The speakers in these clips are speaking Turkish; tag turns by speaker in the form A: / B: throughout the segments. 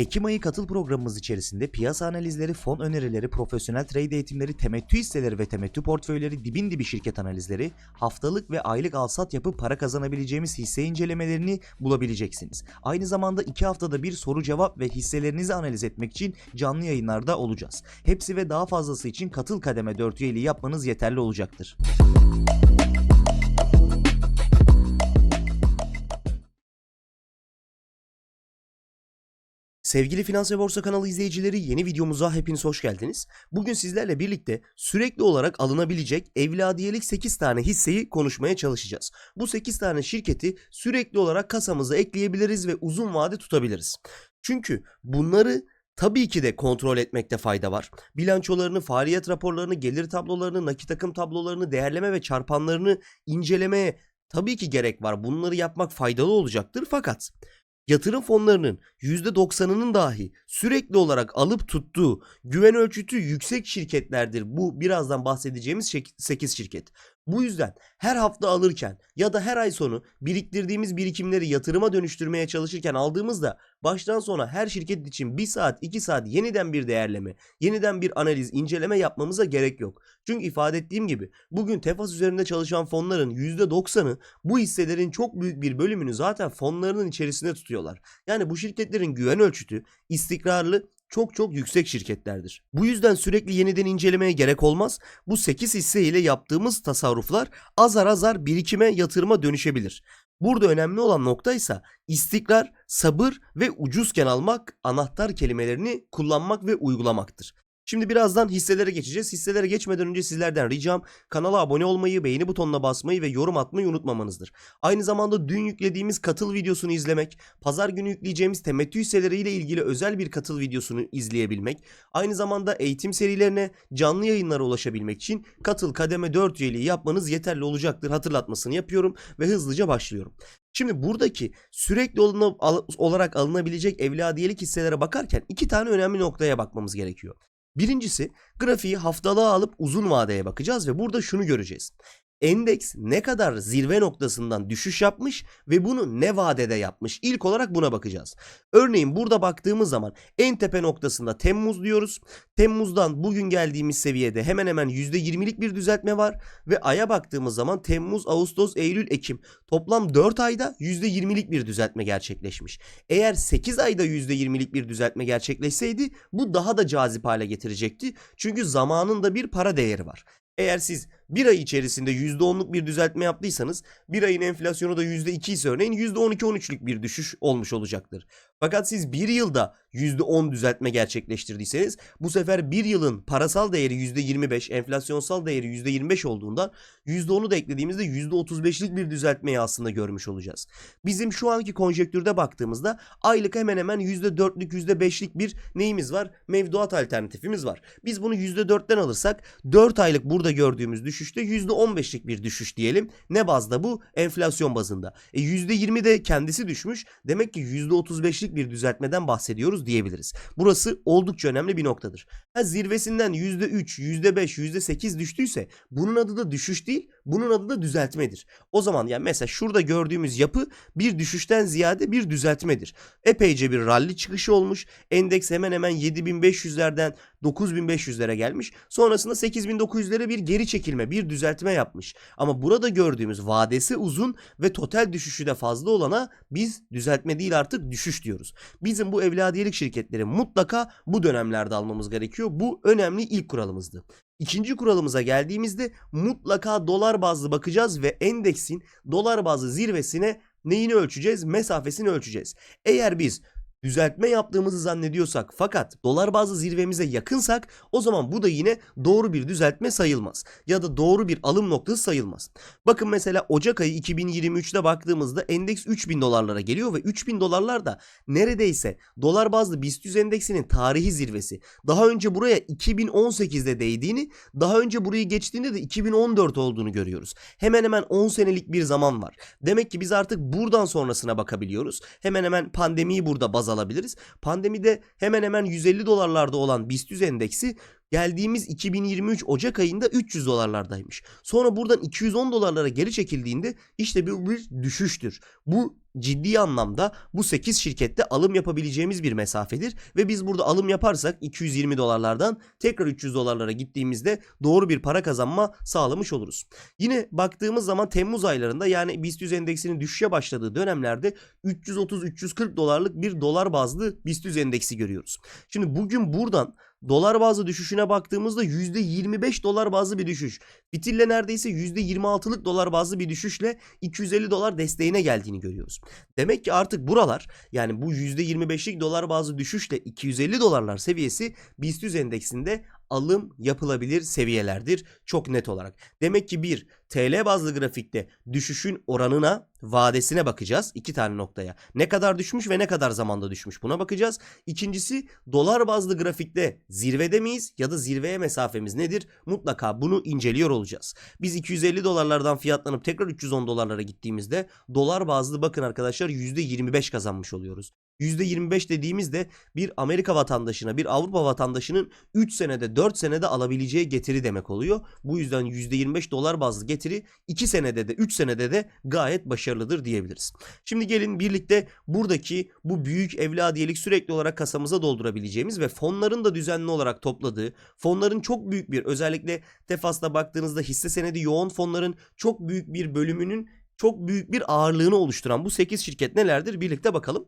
A: Ekim ayı katıl programımız içerisinde piyasa analizleri, fon önerileri, profesyonel trade eğitimleri, temettü hisseleri ve temettü portföyleri, dibin dibi şirket analizleri, haftalık ve aylık alsat yapıp para kazanabileceğimiz hisse incelemelerini bulabileceksiniz. Aynı zamanda 2 haftada bir soru cevap ve hisselerinizi analiz etmek için canlı yayınlarda olacağız. Hepsi ve daha fazlası için katıl kademe 4 üyeliği yapmanız yeterli olacaktır. Sevgili Finans ve Borsa kanalı izleyicileri yeni videomuza hepiniz hoş geldiniz. Bugün sizlerle birlikte sürekli olarak alınabilecek evladiyelik 8 tane hisseyi konuşmaya çalışacağız. Bu 8 tane şirketi sürekli olarak kasamıza ekleyebiliriz ve uzun vade tutabiliriz. Çünkü bunları tabii ki de kontrol etmekte fayda var. Bilançolarını, faaliyet raporlarını, gelir tablolarını, nakit akım tablolarını, değerleme ve çarpanlarını incelemeye tabii ki gerek var. Bunları yapmak faydalı olacaktır fakat yatırım fonlarının %90'ının dahi sürekli olarak alıp tuttuğu güven ölçütü yüksek şirketlerdir. Bu birazdan bahsedeceğimiz 8 şirket. Bu yüzden her hafta alırken ya da her ay sonu biriktirdiğimiz birikimleri yatırıma dönüştürmeye çalışırken aldığımızda baştan sona her şirket için 1 saat 2 saat yeniden bir değerleme, yeniden bir analiz, inceleme yapmamıza gerek yok. Çünkü ifade ettiğim gibi bugün Tefas üzerinde çalışan fonların %90'ı bu hisselerin çok büyük bir bölümünü zaten fonlarının içerisinde tutuyorlar. Yani bu şirketlerin güven ölçütü istikrarlı çok çok yüksek şirketlerdir. Bu yüzden sürekli yeniden incelemeye gerek olmaz. Bu 8 hisse ile yaptığımız tasarruflar azar azar birikime yatırıma dönüşebilir. Burada önemli olan nokta ise istikrar, sabır ve ucuzken almak anahtar kelimelerini kullanmak ve uygulamaktır. Şimdi birazdan hisselere geçeceğiz. Hisselere geçmeden önce sizlerden ricam kanala abone olmayı, beğeni butonuna basmayı ve yorum atmayı unutmamanızdır. Aynı zamanda dün yüklediğimiz katıl videosunu izlemek, pazar günü yükleyeceğimiz temettü hisseleriyle ilgili özel bir katıl videosunu izleyebilmek, aynı zamanda eğitim serilerine, canlı yayınlara ulaşabilmek için katıl kademe 4 üyeliği yapmanız yeterli olacaktır. Hatırlatmasını yapıyorum ve hızlıca başlıyorum. Şimdi buradaki sürekli olarak alınabilecek evladiyelik hisselere bakarken iki tane önemli noktaya bakmamız gerekiyor. Birincisi grafiği haftalığa alıp uzun vadeye bakacağız ve burada şunu göreceğiz. Endeks ne kadar zirve noktasından düşüş yapmış ve bunu ne vadede yapmış? İlk olarak buna bakacağız. Örneğin burada baktığımız zaman en tepe noktasında Temmuz diyoruz. Temmuz'dan bugün geldiğimiz seviyede hemen hemen %20'lik bir düzeltme var ve aya baktığımız zaman Temmuz, Ağustos, Eylül, Ekim toplam 4 ayda %20'lik bir düzeltme gerçekleşmiş. Eğer 8 ayda %20'lik bir düzeltme gerçekleşseydi bu daha da cazip hale getirecekti. Çünkü zamanında bir para değeri var. Eğer siz bir ay içerisinde %10'luk bir düzeltme yaptıysanız bir ayın enflasyonu da %2 ise örneğin %12-13'lük bir düşüş olmuş olacaktır. Fakat siz bir yılda %10 düzeltme gerçekleştirdiyseniz bu sefer bir yılın parasal değeri %25, enflasyonsal değeri %25 olduğundan %10'u da eklediğimizde %35'lik bir düzeltmeyi aslında görmüş olacağız. Bizim şu anki konjektürde baktığımızda aylık hemen hemen %4'lük %5'lik bir neyimiz var? Mevduat alternatifimiz var. Biz bunu %4'ten alırsak 4 aylık burada gördüğümüz düşüşte %15'lik bir düşüş diyelim. Ne bazda bu? Enflasyon bazında. E %20 de kendisi düşmüş. Demek ki %35'lik bir düzeltmeden bahsediyoruz diyebiliriz. Burası oldukça önemli bir noktadır. Ha, zirvesinden %3, %5, %8 düştüyse bunun adı da düşüş değil, bunun adı da düzeltmedir. O zaman yani mesela şurada gördüğümüz yapı bir düşüşten ziyade bir düzeltmedir. Epeyce bir rally çıkışı olmuş. Endeks hemen hemen 7500'lerden 9500'lere gelmiş. Sonrasında 8900'lere bir geri çekilme, bir düzeltme yapmış. Ama burada gördüğümüz vadesi uzun ve total düşüşü de fazla olana biz düzeltme değil artık düşüş diyoruz. Bizim bu evladiyelik şirketleri mutlaka bu dönemlerde almamız gerekiyor. Bu önemli ilk kuralımızdı. İkinci kuralımıza geldiğimizde mutlaka dolar bazlı bakacağız ve endeksin dolar bazlı zirvesine neyini ölçeceğiz? Mesafesini ölçeceğiz. Eğer biz düzeltme yaptığımızı zannediyorsak fakat dolar bazlı zirvemize yakınsak o zaman bu da yine doğru bir düzeltme sayılmaz. Ya da doğru bir alım noktası sayılmaz. Bakın mesela Ocak ayı 2023'te baktığımızda endeks 3000 dolarlara geliyor ve 3000 dolarlar da neredeyse dolar bazlı BIST 100 endeksinin tarihi zirvesi. Daha önce buraya 2018'de değdiğini, daha önce burayı geçtiğinde de 2014 olduğunu görüyoruz. Hemen hemen 10 senelik bir zaman var. Demek ki biz artık buradan sonrasına bakabiliyoruz. Hemen hemen pandemiyi burada baz alabiliriz. Pandemide hemen hemen 150 dolarlarda olan BIST 100 endeksi geldiğimiz 2023 Ocak ayında 300 dolarlardaymış. Sonra buradan 210 dolarlara geri çekildiğinde işte bir, bir düşüştür. Bu ciddi anlamda bu 8 şirkette alım yapabileceğimiz bir mesafedir ve biz burada alım yaparsak 220 dolarlardan tekrar 300 dolarlara gittiğimizde doğru bir para kazanma sağlamış oluruz. Yine baktığımız zaman Temmuz aylarında yani BIST 100 endeksinin düşüşe başladığı dönemlerde 330-340 dolarlık bir dolar bazlı BIST 100 endeksi görüyoruz. Şimdi bugün buradan dolar bazlı düşüşüne baktığımızda %25 dolar bazlı bir düşüş. Fitille neredeyse %26'lık dolar bazlı bir düşüşle 250 dolar desteğine geldiğini görüyoruz. Demek ki artık buralar yani bu %25'lik dolar bazlı düşüşle 250 dolarlar seviyesi BIST 100 endeksinde alım yapılabilir seviyelerdir çok net olarak. Demek ki bir TL bazlı grafikte düşüşün oranına, vadesine bakacağız. iki tane noktaya. Ne kadar düşmüş ve ne kadar zamanda düşmüş buna bakacağız. İkincisi dolar bazlı grafikte zirvede miyiz ya da zirveye mesafemiz nedir? Mutlaka bunu inceliyor olacağız. Biz 250 dolarlardan fiyatlanıp tekrar 310 dolarlara gittiğimizde dolar bazlı bakın arkadaşlar %25 kazanmış oluyoruz. %25 dediğimizde bir Amerika vatandaşına, bir Avrupa vatandaşının 3 senede, 4 senede alabileceği getiri demek oluyor. Bu yüzden %25 dolar bazlı getiri 2 senede de, 3 senede de gayet başarılıdır diyebiliriz. Şimdi gelin birlikte buradaki bu büyük evladiyelik sürekli olarak kasamıza doldurabileceğimiz ve fonların da düzenli olarak topladığı, fonların çok büyük bir özellikle Tefas'ta baktığınızda hisse senedi yoğun fonların çok büyük bir bölümünün çok büyük bir ağırlığını oluşturan bu 8 şirket nelerdir birlikte bakalım.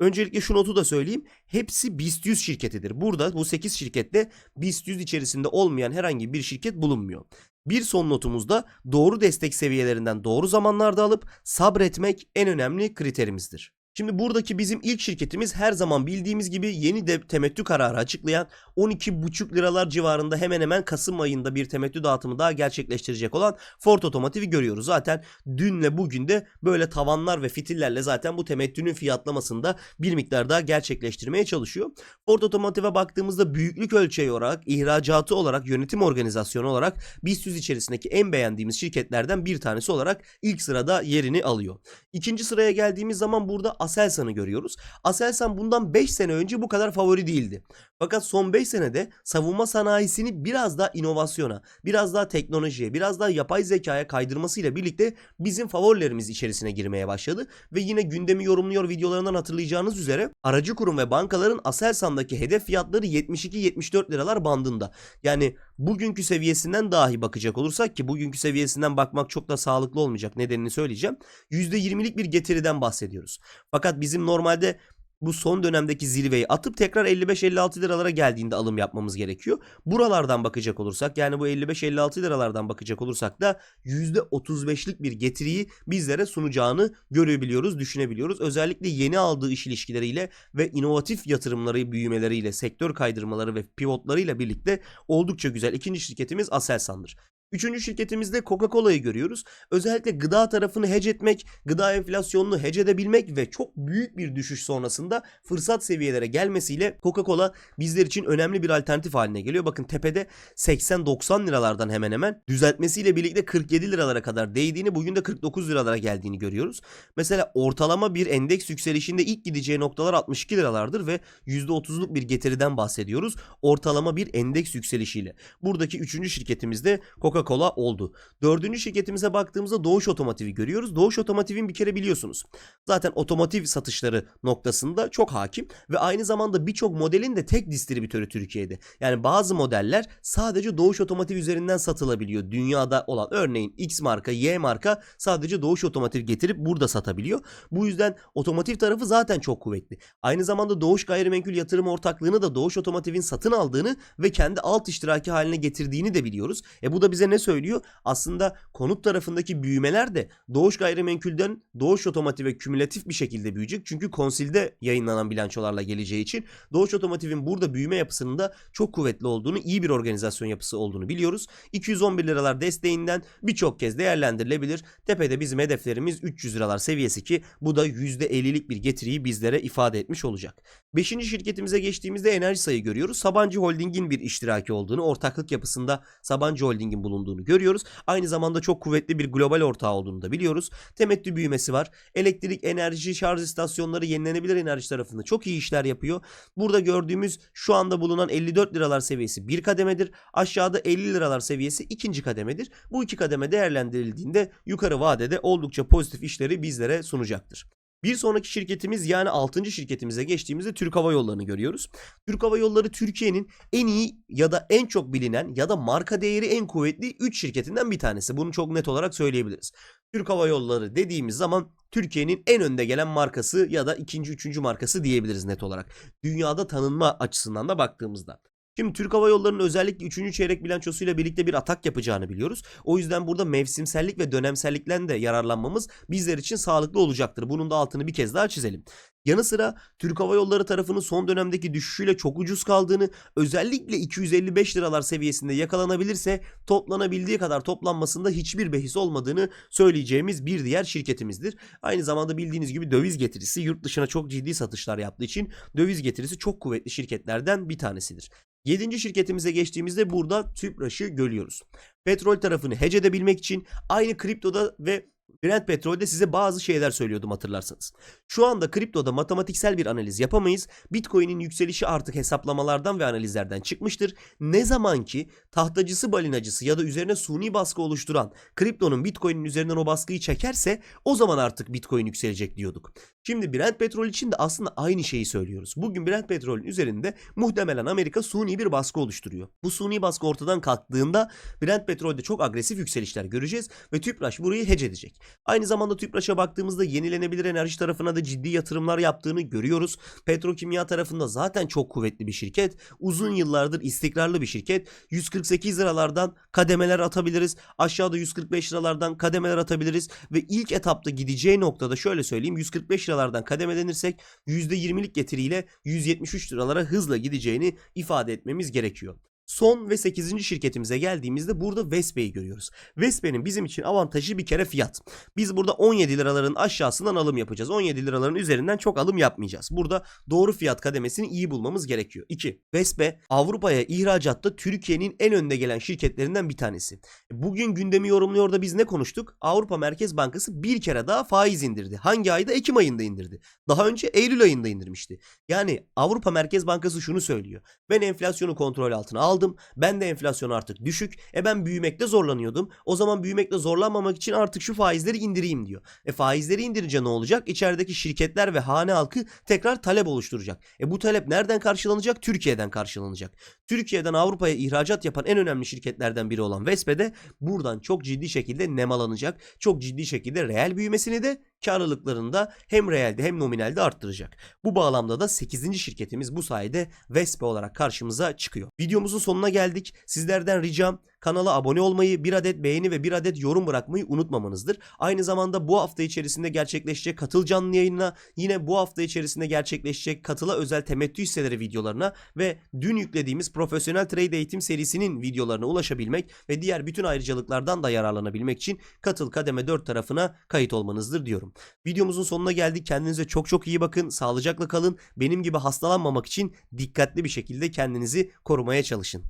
A: Öncelikle şu notu da söyleyeyim. Hepsi BIST 100 şirketidir. Burada bu 8 şirkette BIST 100 içerisinde olmayan herhangi bir şirket bulunmuyor. Bir son notumuzda doğru destek seviyelerinden doğru zamanlarda alıp sabretmek en önemli kriterimizdir. Şimdi buradaki bizim ilk şirketimiz her zaman bildiğimiz gibi yeni de temettü kararı açıklayan 12,5 liralar civarında hemen hemen Kasım ayında bir temettü dağıtımı daha gerçekleştirecek olan Ford Otomotiv'i görüyoruz. Zaten dünle bugün de böyle tavanlar ve fitillerle zaten bu temettünün fiyatlamasında bir miktar daha gerçekleştirmeye çalışıyor. Ford Otomotiv'e baktığımızda büyüklük ölçeği olarak, ihracatı olarak, yönetim organizasyonu olarak BIST 100 içerisindeki en beğendiğimiz şirketlerden bir tanesi olarak ilk sırada yerini alıyor. İkinci sıraya geldiğimiz zaman burada Aselsan'ı görüyoruz. Aselsan bundan 5 sene önce bu kadar favori değildi. Fakat son 5 senede savunma sanayisini biraz daha inovasyona, biraz daha teknolojiye, biraz daha yapay zekaya kaydırmasıyla birlikte bizim favorilerimiz içerisine girmeye başladı. Ve yine gündemi yorumluyor videolarından hatırlayacağınız üzere aracı kurum ve bankaların Aselsan'daki hedef fiyatları 72-74 liralar bandında. Yani bugünkü seviyesinden dahi bakacak olursak ki bugünkü seviyesinden bakmak çok da sağlıklı olmayacak nedenini söyleyeceğim. %20'lik bir getiriden bahsediyoruz. Fakat bizim normalde bu son dönemdeki zirveyi atıp tekrar 55-56 liralara geldiğinde alım yapmamız gerekiyor. Buralardan bakacak olursak yani bu 55-56 liralardan bakacak olursak da %35'lik bir getiriyi bizlere sunacağını görebiliyoruz, düşünebiliyoruz. Özellikle yeni aldığı iş ilişkileriyle ve inovatif yatırımları, büyümeleriyle, sektör kaydırmaları ve pivotlarıyla birlikte oldukça güzel. İkinci şirketimiz Aselsan'dır. Üçüncü şirketimizde Coca-Cola'yı görüyoruz. Özellikle gıda tarafını hedge etmek, gıda enflasyonunu hedge edebilmek ve çok büyük bir düşüş sonrasında fırsat seviyelere gelmesiyle Coca-Cola bizler için önemli bir alternatif haline geliyor. Bakın tepede 80-90 liralardan hemen hemen düzeltmesiyle birlikte 47 liralara kadar değdiğini bugün de 49 liralara geldiğini görüyoruz. Mesela ortalama bir endeks yükselişinde ilk gideceği noktalar 62 liralardır ve %30'luk bir getiriden bahsediyoruz. Ortalama bir endeks yükselişiyle. Buradaki üçüncü şirketimiz de Coca-Cola oldu. Dördüncü şirketimize baktığımızda Doğuş Otomotiv'i görüyoruz. Doğuş Otomotiv'in bir kere biliyorsunuz. Zaten otomotiv satışları noktasında çok hakim ve aynı zamanda birçok modelin de tek distribütörü Türkiye'de. Yani bazı modeller sadece Doğuş Otomotiv üzerinden satılabiliyor. Dünyada olan örneğin X marka, Y marka sadece Doğuş Otomotiv getirip burada satabiliyor. Bu yüzden otomotiv tarafı zaten çok kuvvetli. Aynı zamanda Doğuş Gayrimenkul Yatırım Ortaklığı'nı da Doğuş Otomotiv'in satın aldığını ve kendi alt iştiraki haline getirdiğini de biliyoruz. E bu da bize ne söylüyor? Aslında konut tarafındaki büyümeler de Doğuş Gayrimenkul'den Doğuş Otomotiv'e kümülatif bir şekilde büyüyecek. Çünkü konsilde yayınlanan bilançolarla geleceği için Doğuş Otomotiv'in burada büyüme yapısının da çok kuvvetli olduğunu, iyi bir organizasyon yapısı olduğunu biliyoruz. 211 liralar desteğinden birçok kez değerlendirilebilir. Tepede bizim hedeflerimiz 300 liralar seviyesi ki bu da %50'lik bir getiriyi bizlere ifade etmiş olacak. Beşinci şirketimize geçtiğimizde enerji sayı görüyoruz. Sabancı Holding'in bir iştiraki olduğunu, ortaklık yapısında Sabancı Holding'in bulunduğunu görüyoruz. Aynı zamanda çok kuvvetli bir global ortağı olduğunu da biliyoruz. Temettü büyümesi var. Elektrik, enerji, şarj istasyonları, yenilenebilir enerji tarafında çok iyi işler yapıyor. Burada gördüğümüz şu anda bulunan 54 liralar seviyesi bir kademedir. Aşağıda 50 liralar seviyesi ikinci kademedir. Bu iki kademe değerlendirildiğinde yukarı vadede oldukça pozitif işleri bizlere sunacaktır. Bir sonraki şirketimiz yani 6. şirketimize geçtiğimizde Türk Hava Yolları'nı görüyoruz. Türk Hava Yolları Türkiye'nin en iyi ya da en çok bilinen ya da marka değeri en kuvvetli 3 şirketinden bir tanesi. Bunu çok net olarak söyleyebiliriz. Türk Hava Yolları dediğimiz zaman Türkiye'nin en önde gelen markası ya da ikinci, üçüncü markası diyebiliriz net olarak. Dünyada tanınma açısından da baktığımızda. Şimdi Türk Hava Yolları'nın özellikle 3. çeyrek bilançosuyla birlikte bir atak yapacağını biliyoruz. O yüzden burada mevsimsellik ve dönemsellikten de yararlanmamız bizler için sağlıklı olacaktır. Bunun da altını bir kez daha çizelim. Yanı sıra Türk Hava Yolları tarafının son dönemdeki düşüşüyle çok ucuz kaldığını, özellikle 255 liralar seviyesinde yakalanabilirse toplanabildiği kadar toplanmasında hiçbir behis olmadığını söyleyeceğimiz bir diğer şirketimizdir. Aynı zamanda bildiğiniz gibi döviz getirisi yurt dışına çok ciddi satışlar yaptığı için döviz getirisi çok kuvvetli şirketlerden bir tanesidir. Yedinci şirketimize geçtiğimizde burada TÜPRAŞ'ı görüyoruz. Petrol tarafını hedge edebilmek için aynı kriptoda ve Brent petrolde size bazı şeyler söylüyordum hatırlarsanız. Şu anda kriptoda matematiksel bir analiz yapamayız. Bitcoin'in yükselişi artık hesaplamalardan ve analizlerden çıkmıştır. Ne zaman ki tahtacısı balinacısı ya da üzerine suni baskı oluşturan kriptonun Bitcoin'in üzerinden o baskıyı çekerse o zaman artık Bitcoin yükselecek diyorduk. Şimdi Brent petrol için de aslında aynı şeyi söylüyoruz. Bugün Brent petrolün üzerinde muhtemelen Amerika suni bir baskı oluşturuyor. Bu suni baskı ortadan kalktığında Brent petrolde çok agresif yükselişler göreceğiz ve TÜPRAŞ burayı hedge edecek. Aynı zamanda TÜPRAŞ'a baktığımızda yenilenebilir enerji tarafına da ciddi yatırımlar yaptığını görüyoruz. Petrokimya tarafında zaten çok kuvvetli bir şirket. Uzun yıllardır istikrarlı bir şirket. 148 liralardan kademeler atabiliriz. Aşağıda 145 liralardan kademeler atabiliriz. Ve ilk etapta gideceği noktada şöyle söyleyeyim 145 liralardan kademelenirsek %20'lik getiriyle 173 liralara hızla gideceğini ifade etmemiz gerekiyor. Son ve 8. şirketimize geldiğimizde burada Vespe'yi görüyoruz. Vespe'nin bizim için avantajı bir kere fiyat. Biz burada 17 liraların aşağısından alım yapacağız. 17 liraların üzerinden çok alım yapmayacağız. Burada doğru fiyat kademesini iyi bulmamız gerekiyor. 2. Vespe Avrupa'ya ihracatta Türkiye'nin en önde gelen şirketlerinden bir tanesi. Bugün gündemi yorumluyor da biz ne konuştuk? Avrupa Merkez Bankası bir kere daha faiz indirdi. Hangi ayda? Ekim ayında indirdi. Daha önce Eylül ayında indirmişti. Yani Avrupa Merkez Bankası şunu söylüyor. Ben enflasyonu kontrol altına aldım. Ben de enflasyon artık düşük. E ben büyümekte zorlanıyordum. O zaman büyümekte zorlanmamak için artık şu faizleri indireyim diyor. E faizleri indirince ne olacak? İçerideki şirketler ve hane halkı tekrar talep oluşturacak. E bu talep nereden karşılanacak? Türkiye'den karşılanacak. Türkiye'den Avrupa'ya ihracat yapan en önemli şirketlerden biri olan Vespe de buradan çok ciddi şekilde nemalanacak. Çok ciddi şekilde reel büyümesini de karlılıklarını da hem reelde hem nominalde arttıracak. Bu bağlamda da 8. şirketimiz bu sayede Vespe olarak karşımıza çıkıyor. Videomuzun sonuna geldik. Sizlerden ricam kanala abone olmayı, bir adet beğeni ve bir adet yorum bırakmayı unutmamanızdır. Aynı zamanda bu hafta içerisinde gerçekleşecek katıl canlı yayınına, yine bu hafta içerisinde gerçekleşecek katıla özel temettü hisseleri videolarına ve dün yüklediğimiz profesyonel trade eğitim serisinin videolarına ulaşabilmek ve diğer bütün ayrıcalıklardan da yararlanabilmek için katıl kademe 4 tarafına kayıt olmanızdır diyorum. Videomuzun sonuna geldik. Kendinize çok çok iyi bakın. Sağlıcakla kalın. Benim gibi hastalanmamak için dikkatli bir şekilde kendinizi korumaya çalışın.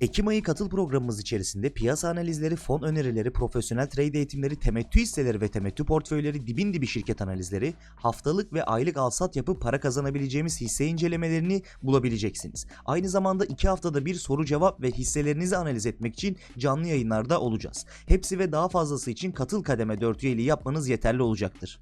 A: Ekim ayı katıl programımız içerisinde piyasa analizleri, fon önerileri, profesyonel trade eğitimleri, temettü hisseleri ve temettü portföyleri, dibin dibi şirket analizleri, haftalık ve aylık alsat yapıp para kazanabileceğimiz hisse incelemelerini bulabileceksiniz. Aynı zamanda 2 haftada bir soru cevap ve hisselerinizi analiz etmek için canlı yayınlarda olacağız. Hepsi ve daha fazlası için katıl kademe 4 üyeliği yapmanız yeterli olacaktır.